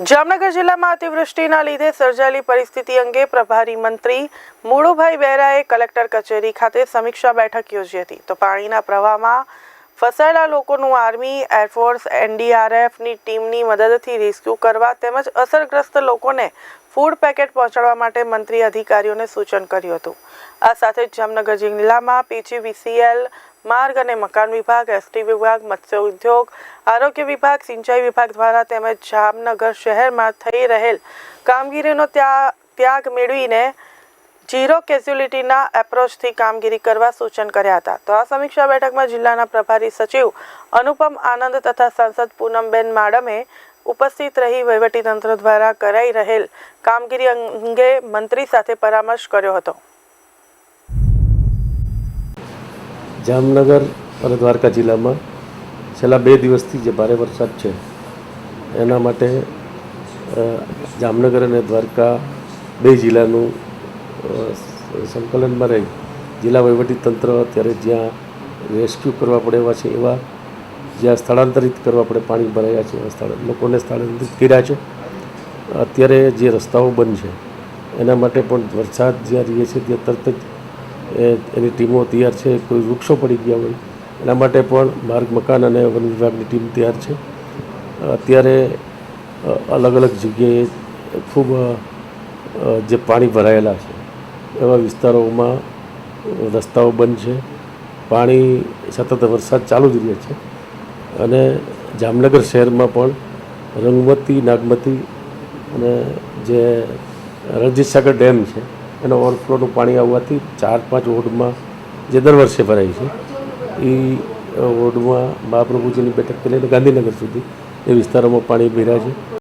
જામનગર જિલ્લામાં અતિવૃષ્ટિના લીધે સર્જાયેલી પરિસ્થિતિ અંગે પ્રભારી મંત્રી મુળુભાઈ બેરાએ કલેક્ટર કચેરી ખાતે સમીક્ષા બેઠક યોજી હતી. તો પાણીના પ્રવાહમાં ફસાયેલા લોકોનું આર્મી એરફોર્સ એનડીઆરએફની ટીમની મદદથી રેસ્ક્યુ કરવા તેમજ અસરગ્રસ્ત લોકોને ફૂડ પેકેટ પહોંચાડવા માટે મંત્રી અધિકારીઓને સૂચન કર્યું હતું. આ સાથે જામનગર જિલ્લામાં પીજીવીસીએલ માર્ગ અને મકાન વિભાગ એસટી વિભાગ, મત્સ્ય ઉદ્યોગ, આરોગ્ય વિભાગ, સિંચાઈ વિભાગ દ્વારા તેમજ જામનગર શહેરમાં થઈ રહેલ કામગીરીનો ત્યા, ત્યાગ મેળવીને ઝીરો કેઝ્યુલિટીના એપ્રોચથી કામગીરી કરવા સૂચન કર્યા હતા. તો આ સમીક્ષા બેઠકમાં જિલ્લાના પ્રભારી સચિવ અનુપમ આનંદ તથા સાંસદ પૂનમબેન માડમે ઉપસ્થિત રહી વહીવટીતંત્ર દ્વારા કરાઈ રહેલ કામગીરી અંગે મંત્રી સાથે પરામર્શ કર્યો હતો. જામનગર અને દ્વારકા જિલ્લામાં છેલ્લા બે દિવસથી જે ભારે વરસાદ છે, એના માટે જામનગર અને દ્વારકા બે જિલ્લાનું સંકલનમાં રહી જિલ્લા વહીવટીતંત્ર અત્યારે જ્યાં રેસ્ક્યુ કરવા પડે એવા છે, એવા જ્યાં સ્થળાંતરિત કરવા પડે પાણી ભરાયા છે, એવા સ્થળ, લોકોને સ્થળાંતરિત કર્યા છે. અત્યારે જે રસ્તાઓ બંધ છે એના માટે પણ વરસાદ જ્યાં રહીએ છે, ત્યાં તરત જ એની ટીમો તૈયાર છે. કોઈ વૃક્ષો પડી ગયા હોય, એના માટે પણ માર્ગ, મકાન અને વન વિભાગની ટીમ તૈયાર છે. અત્યારે અલગ અલગ જગ્યાએ ખૂબ જે પાણી ભરાયેલા છે. એવા વિસ્તારોમાં રસ્તાઓ બંધ છે. પાણી સતત વરસાદ ચાલુ જ રહે છે. અને જામનગર શહેરમાં પણ રંગમતી, નાગમતી અને જે રણજીત સાગર ડેમ છે, એનો ઓવરફ્લોનું પાણી આવવાથી ચાર પાંચ વોર્ડમાં જે દર વર્ષે ભરાય છે, એ વોર્ડમાં મહાપ્રભુજીની બેઠકથી લઈને ગાંધીનગર સુધી એ વિસ્તારોમાં પાણી ભેરા છે.